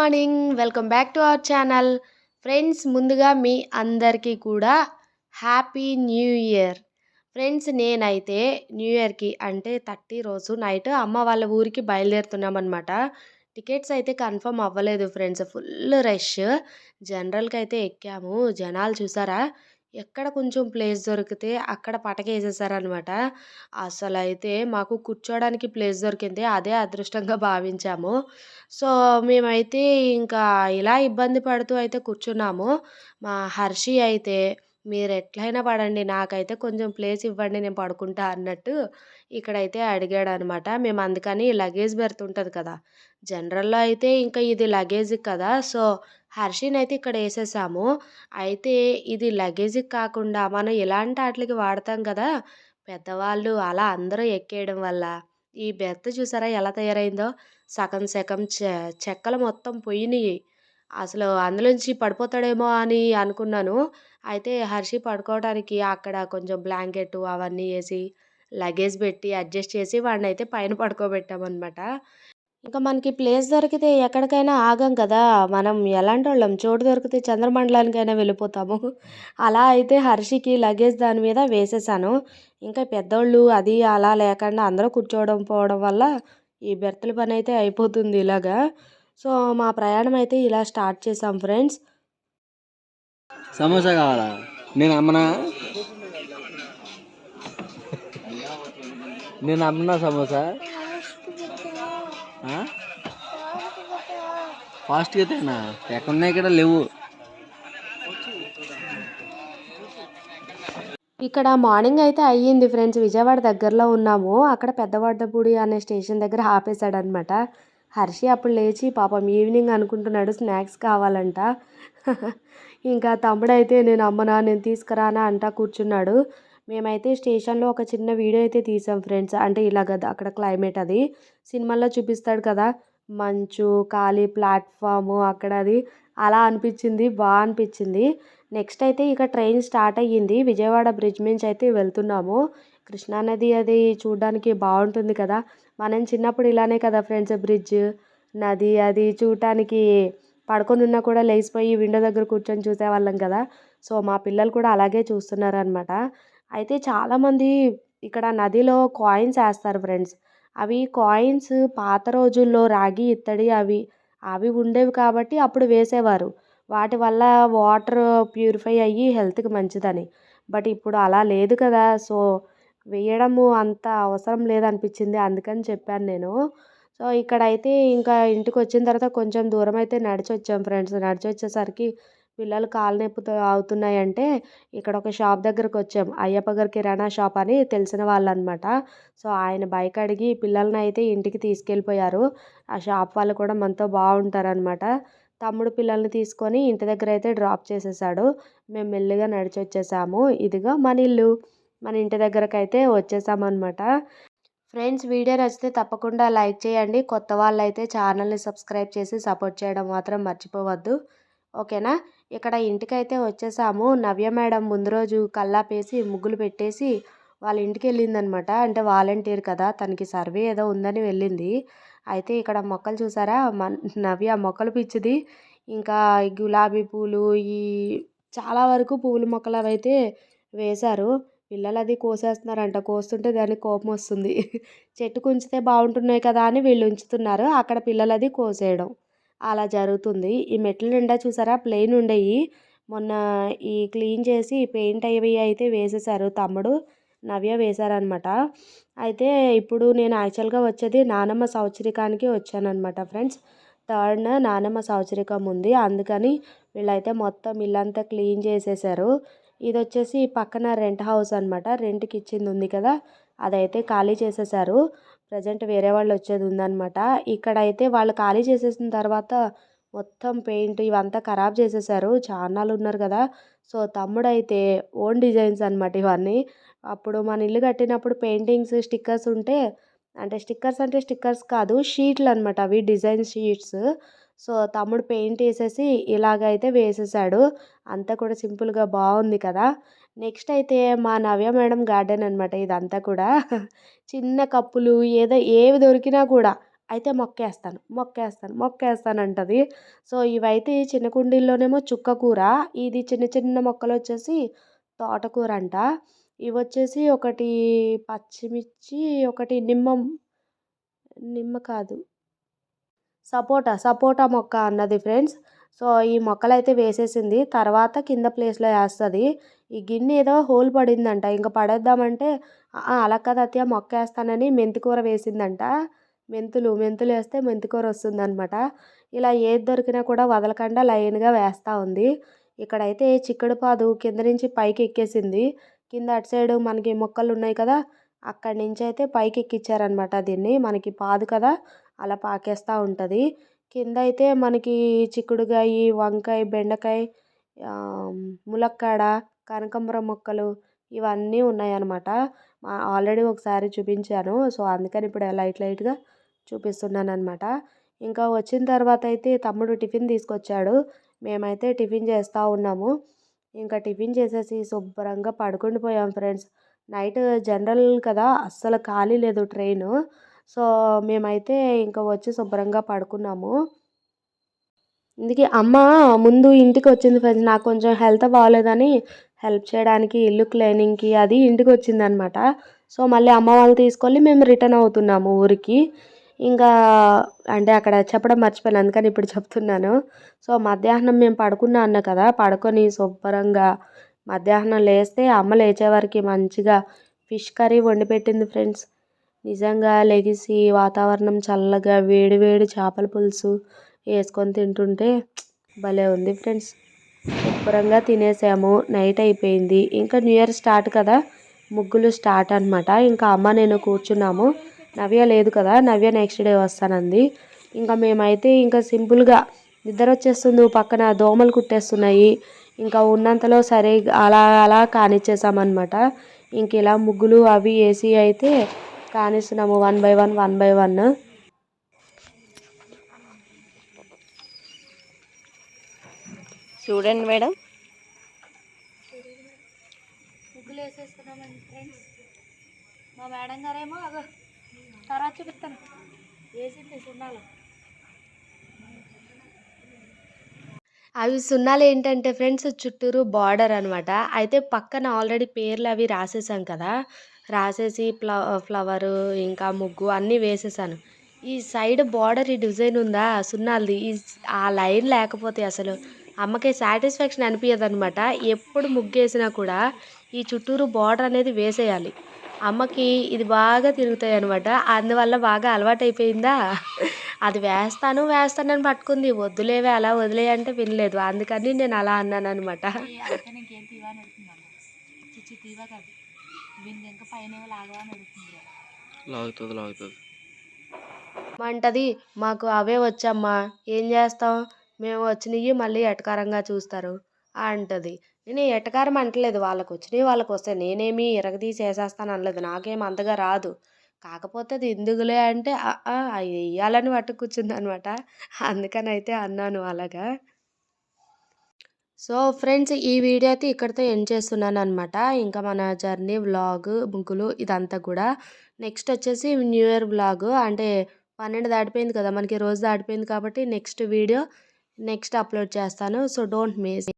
Morning. Welcome back to our channel. Friends ముందుగా మీ అందరికీ కూడా హ్యాపీ న్యూ ఇయర్. ఫ్రెండ్స్ నేనైతే న్యూ ఇయర్కి అంటే థర్టీ రోజు నైట్ అమ్మ వాళ్ళ ఊరికి బయలుదేరుతున్నామన్నమాట. టికెట్స్ అయితే కన్ఫర్మ్ అవ్వలేదు ఫ్రెండ్స్. Full rush. జనరల్కి అయితే ఎక్కాము. జనాలు చూసారా? ఎక్కడ కొంచెం ప్లేస్ దొరికితే అక్కడ పటకేసేసారనమాట. అసలు అయితే మాకు కూర్చోడానికి ప్లేస్ దొరికింది అదే అదృష్టంగా భావించాము. సో మేమైతే ఇంకా ఇలా ఇబ్బంది పడుతూ అయితే కూర్చున్నాము. మా హర్షి అయితే మీరు ఎట్లయినా పడండి నాకైతే కొంచెం ప్లేస్ ఇవ్వండి నేను పడుకుంటా అన్నట్టు ఇక్కడైతే అడిగాడు అనమాట మేము అందుకని లగేజ్ బెర్త్ ఉంటుంది కదా జనరల్లో అయితే ఇంకా ఇది లగేజ్ కదా సో హర్షిని అయితే ఇక్కడ వేసేసాము అయితే ఇది లగేజ్కి కాకుండా మనం ఇలాంటి వాటికి వాడతాం కదా? పెద్దవాళ్ళు అలా అందరూ ఎక్కేయడం వల్ల. ఈ బెర్త్ చూసారా ఎలా తయారైందో? సగం సగం చె చెక్కలు మొత్తం పోయినాయి. అసలు అందులోంచి పడిపోతాడేమో అని అనుకున్నాను. అయితే హర్షి పడుకోవడానికి అక్కడ కొంచెం బ్లాంకెట్ అవన్నీ వేసి లగేజ్ పెట్టి అడ్జస్ట్ చేసి వాడిని అయితే పైన పడుకోబెట్టామన్నమాట. ఇంకా మనకి ప్లేస్ దొరికితే ఎక్కడికైనా ఆగం కదా. మనం ఎలాంటి వాళ్ళం చోటు దొరికితే చంద్రమండలానికైనా వెళ్ళిపోతాము. అలా అయితే హర్షికి లగేజ్ దాని మీద వేసేసాను. ఇంకా పెద్దోళ్ళు అది అలా లేకుండా అందరూ కూర్చోవడం పోవడం వల్ల ఈ బెర్తల పని అయితే అయిపోతుంది ఇలాగా. సో మా ప్రయాణం అయితే ఇలా స్టార్ట్ చేసాం ఫ్రెండ్స్. సమోసా కావాలా? నేను అమ్మనా? నేను అమ్మనా సమోసా? ఫాస్ట్గా తేనా? ఎక్కడున్నాయి ఇక్కడ? లేవు. ఇక్కడ మార్నింగ్ అయితే అయ్యింది ఫ్రెండ్స్. విజయవాడ దగ్గరలో ఉన్నాము. అక్కడ పెద్దవాడపూడి అనే స్టేషన్ దగ్గర ఆపేశాడనమాట హర్షి అప్పుడు లేచి పాపం ఈవినింగ్ అనుకుంటున్నాడు స్నాక్స్ కావాలంట. ఇంకా తమ్ముడైతే నేను అమ్మనా నేను తీసుకురానా అంటా కూర్చున్నాడు. మేమైతే స్టేషన్లో ఒక చిన్న వీడియో అయితే తీసాం ఫ్రెండ్స్. అంటే ఇలాగ అక్కడ క్లైమేట్ అది. సినిమాల్లో చూపిస్తాడు కదా మంచు ఖాళీ ప్లాట్ఫాము అక్కడ అది. అలా అనిపించింది బాగా అనిపించింది. నెక్స్ట్ అయితే ఇక ట్రైన్ స్టార్ట్ అయ్యింది. విజయవాడ బ్రిడ్జ్ నుంచి అయితే వెళ్తున్నాము. కృష్ణానది అది చూడడానికి బాగుంటుంది కదా. మనం చిన్నప్పుడు ఇలానే కదా ఫ్రెండ్స్ బ్రిడ్జ్ నది అది చూడటానికి పడుకొని ఉన్నా కూడా లేచిపోయి విండో దగ్గర కూర్చొని చూసేవాళ్ళం కదా. సో మా పిల్లలు కూడా అలాగే చూస్తున్నారు అనమాట అయితే చాలామంది ఇక్కడ నదిలో కాయిన్స్ వేస్తారు ఫ్రెండ్స్. అవి కాయిన్స్ పాత రోజుల్లో రాగి ఇత్తడి అవి అవి ఉండేవి కాబట్టి అప్పుడు వేసేవారు. వాటి వల్ల వాటర్ ప్యూరిఫై అయ్యి హెల్త్కి మంచిదని. బట్ ఇప్పుడు అలా లేదు కదా. సో వేయడము అంత అవసరం లేదనిపించింది. అందుకని చెప్పాను నేను. సో ఇక్కడైతే ఇంకా ఇంటికి వచ్చిన తర్వాత కొంచెం దూరం అయితే నడిచి వచ్చాం ఫ్రెండ్స్. నడిచి వచ్చేసరికి పిల్లలు కాలు నొప్పితో అవుతున్నాయంటే ఇక్కడ ఒక షాప్ దగ్గరకు వచ్చాం. అయ్యప్ప గారి కిరాణా షాప్ అని తెలిసిన వాళ్ళు అనమాట సో ఆయన బైక్ అడిగి పిల్లల్ని అయితే ఇంటికి తీసుకెళ్ళిపోయారు. ఆ షాప్ వాళ్ళు కూడా మనతో బాగుంటారనమాట. తమ్ముడు పిల్లల్ని తీసుకొని ఇంటి దగ్గర అయితే డ్రాప్ చేసేసాడు. మేము మెల్లిగా నడిచి వచ్చేసాము. ఇదిగో మన ఇల్లు. మన ఇంటి దగ్గరకైతే వచ్చేసామన్నమాట ఫ్రెండ్స్ వీడియో నచ్చితే తప్పకుండా లైక్ చేయండి. కొత్త వాళ్ళు అయితే ఛానల్ని సబ్స్క్రైబ్ చేసి సపోర్ట్ చేయడం మాత్రం మర్చిపోవద్దు. ఓకేనా? ఇక్కడ ఇంటికైతే వచ్చేసాము. నవ్య మేడం ముందు రోజు కల్లాపేసి ముగ్గులు పెట్టేసి వాళ్ళ ఇంటికి వెళ్ళిందనమాట. అంటే వాలంటీర్ కదా తనకి సర్వే ఏదో ఉందని వెళ్ళింది. అయితే ఇక్కడ మొక్కలు చూసారా? నవ్య మొక్కలు పిచ్చిది. ఇంకా గులాబీ పూలు ఈ చాలా వరకు పూల మొక్కలు అవైతే వేశారు. పిల్లలు అది కోసేస్తున్నారంట. కోస్తుంటే దానికి కోపం వస్తుంది. చెట్టు ఉంచితే బాగుంటున్నాయి కదా అని వీళ్ళు ఉంచుతున్నారు. అక్కడ పిల్లలు అది కోసేయడం. అలా జరుగుతుంది. ఈ మెట్ల నిండా చూసారా? ప్లెయిన్ ఉండేవి మొన్న ఈ క్లీన్ చేసి పెయింట్ అవి అయితే వేసేసారు. తమ్ముడు నవ్య వేశారనమాట అయితే ఇప్పుడు నేను యాక్చువల్గా వచ్చేది నానమ్మ సంవత్సరికానికి వచ్చానమాట ఫ్రెండ్స్. థర్డ్ నానమ్మ సంవత్సరికం ఉంది. అందుకని వీళ్ళైతే మొత్తం ఇల్లంతా క్లీన్ చేసేసారు. ఇది వచ్చేసి పక్కన రెంట్ హౌస్ అనమాట రెంట్కి ఇచ్చింది ఉంది కదా? అదైతే ఖాళీ చేసేసారు. ప్రజెంట్ వేరే వాళ్ళు వచ్చేది ఉందన్నమాట. ఇక్కడైతే వాళ్ళు ఖాళీ చేసేసిన తర్వాత మొత్తం పెయింట్ ఇవంతా ఖరాబ్ చేసేసారు. చాన్నాళ్ళు ఉన్నారు కదా. సో తమ్ముడైతే ఓన్ డిజైన్స్ అనమాట ఇవన్నీ. అప్పుడు మన ఇల్లు కట్టినప్పుడు పెయింటింగ్స్ స్టిక్కర్స్ ఉంటే అంటే స్టిక్కర్స్ అంటే స్టిక్కర్స్ కాదు షీట్లు అనమాట అవి డిజైన్ షీట్స్. సో తమ్ముడు పెయింట్ వేసేసి ఇలాగైతే వేసేసాడు. అంతా కూడా సింపుల్గా బాగుంది కదా. నెక్స్ట్ అయితే మా నవ్య మేడం గార్డెన్ అనమాట ఇదంతా కూడా. చిన్న కప్పులు ఏదో ఏవి దొరికినా కూడా అయితే మొక్కేస్తాను మొక్కేస్తాను మొక్కేస్తాను అంటది సో ఇవైతే చిన్న కుండీల్లోనేమో చుక్క కూర ఇది చిన్న చిన్న మొక్కలు వచ్చేసి తోటకూర అంట ఇవి వచ్చేసి ఒకటి పచ్చిమిర్చి ఒకటి నిమ్మ నిమ్మ కాదు సపోటా సపోటా మొక్క అన్నది ఫ్రెండ్స్. సో ఈ మొక్కలు అయితే వేసేసింది. తర్వాత కింద ప్లేస్లో వేస్తుంది. ఈ గిన్నె ఏదో హోల్ పడిందంట. ఇంకా పడేద్దామంటే అలా కదా అత్తయ్య మొక్క వేస్తానని మెంతికూర వేసిందంట. మెంతులు మెంతులు వేస్తే మెంతికూర వస్తుందనమాట ఇలా ఏది దొరికినా కూడా వదలకుండా లైన్గా వేస్తూ ఉంది. ఇక్కడైతే చిక్కుడు పాదు కింద నుంచి పైకి ఎక్కేసింది. కింద అటు సైడ్ మనకి మొక్కలు ఉన్నాయి కదా అక్కడి నుంచి అయితే పైకి ఎక్కించారనమాట దీన్ని. మనకి పాదు కదా అలా పాకేస్తూ ఉంటుంది. కింద అయితే మనకి చిక్కుడుకాయ వంకాయ బెండకాయ ములక్కాడ కనకాంబరం మొక్కలు ఇవన్నీ ఉన్నాయన్నమాట. ఆల్రెడీ ఒకసారి చూపించాను. సో అందుకని ఇప్పుడు లైట్ లైట్గా చూపిస్తున్నాను అనమాట ఇంకా వచ్చిన తర్వాత అయితే తమ్ముడు టిఫిన్ తీసుకొచ్చాడు. మేమైతే టిఫిన్ చేస్తూ ఉన్నాము. ఇంకా టిఫిన్ చేసేసి శుభ్రంగా పడుకుండిపోయాం ఫ్రెండ్స్. నైట్ జనరల్ కదా అస్సలు ఖాళీ లేదు ట్రైన్. సో మేమైతే ఇంకా వచ్చి శుభ్రంగా పడుకున్నాము. ఇందుకే అమ్మ ముందు ఇంటికి వచ్చింది ఫ్రెండ్స్. నాకు కొంచెం హెల్త్ బాగాలేదని హెల్ప్ చేయడానికి ఇల్లు క్లీనింగ్కి అది ఇంటికి వచ్చిందనమాట సో మళ్ళీ అమ్మ వాళ్ళు తీసుకొని మేము రిటర్న్ అవుతున్నాము ఊరికి. ఇంకా అంటే అక్కడ చెప్పడం మర్చిపోయాను అందుకని ఇప్పుడు చెప్తున్నాను. సో మధ్యాహ్నం మేము పడుకున్నా అన్న కదా పడుకొని శుభ్రంగా మధ్యాహ్నం లేస్తే అమ్మ లేచే మంచిగా ఫిష్ కర్రీ వండి పెట్టింది ఫ్రెండ్స్. నిజంగా లెగిసి వాతావరణం చల్లగా వేడి వేడి చేపల పులుసు వేసుకొని తింటుంటే భలే ఉంది ఫ్రెండ్స్. శుభ్రంగా తినేసాము. నైట్ అయిపోయింది. ఇంకా న్యూ ఇయర్ స్టార్ట్ కదా. ముగ్గులు స్టార్ట్ అనమాట ఇంకా అమ్మ నేను కూర్చున్నాము. నవ్య లేదు కదా. నవ్య నెక్స్ట్ డే వస్తానంది. ఇంకా మేమైతే ఇంకా సింపుల్గా నిద్ర వచ్చేస్తుంది. పక్కన దోమలు కుట్టేస్తున్నాయి. ఇంకా ఉన్నంతలో సరే అలా అలా కానిచ్చేసామన్నమాట. ఇంక ఇలా ముగ్గులు అవి వేసి అయితే కానిస్తున్నాము. One by one one by one. చూడండి మేడం. ముగ్గులు వేసేస్తున్నామండి ఫ్రెండ్స్. మా మేడం గారేమో అగో తర్వాత చూపిస్తాను. వేసింది సున్నాలు. అవి సున్నాలు ఏంటంటే ఫ్రెండ్స్ చుట్టూరు బార్డర్ అనమాట అయితే పక్కన ఆల్రెడీ పేర్లు అవి రాసేసాం కదా. రాసేసి ఫ్ల ఫ్లవరు ఇంకా ముగ్గు అన్నీ వేసేసాను. ఈ సైడ్ బార్డర్ ఈ డిజైన్ ఉందా? సున్నాలది. ఈ ఆ లైన్ లేకపోతే అసలు అమ్మకి సాటిస్ఫాక్షన్ అనిపించదు అనమాట ఎప్పుడు ముగ్గు వేసినా కూడా ఈ చుట్టూరు బార్డర్ అనేది వేసేయాలి. అమ్మకి ఇది బాగా తిరుగుతాయి అనమాట అందువల్ల బాగా అలవాటు అయిపోయిందా అది వేస్తాను వేస్తానని పట్టుకుంది. వద్దులేవే అలా వదిలే అంటే వినలేదు. అందుకని నేను అలా అన్నాను అనమాట అంటది మాకు అవే వచ్చమ్మా. ఏం చేస్తాం? మేము వచ్చినవి మళ్ళీ ఎటకారంగా చూస్తారు. అంటది. నేను ఎటకారం అంటలేదు వాళ్ళకి. వచ్చినవి వాళ్ళకి వస్తాయి నేనేమి ఇరగదీసి వేసేస్తాను అనలేదు. నాకేం అంతగా రాదు. కాకపోతే అది ఎందుకులే అంటే అది వేయాలని పట్టు కూర్చుంది అనమాట. అందుకని అయితే అన్నాను అలాగా. సో ఫ్రెండ్స్ ఈ వీడియో అయితే ఇక్కడితో ఎండ్ చేస్తున్నాను అనమాట. ఇంకా మన జర్నీ వ్లాగ్ ముగ్గులు ఇదంతా కూడా. నెక్స్ట్ వచ్చేసి న్యూ ఇయర్ వ్లాగ్. అంటే పన్నెండు దాటిపోయింది కదా మనకి రోజు దాటిపోయింది కాబట్టి నెక్స్ట్ వీడియో నెక్స్ట్ అప్లోడ్ చేస్తాను. So don't miss.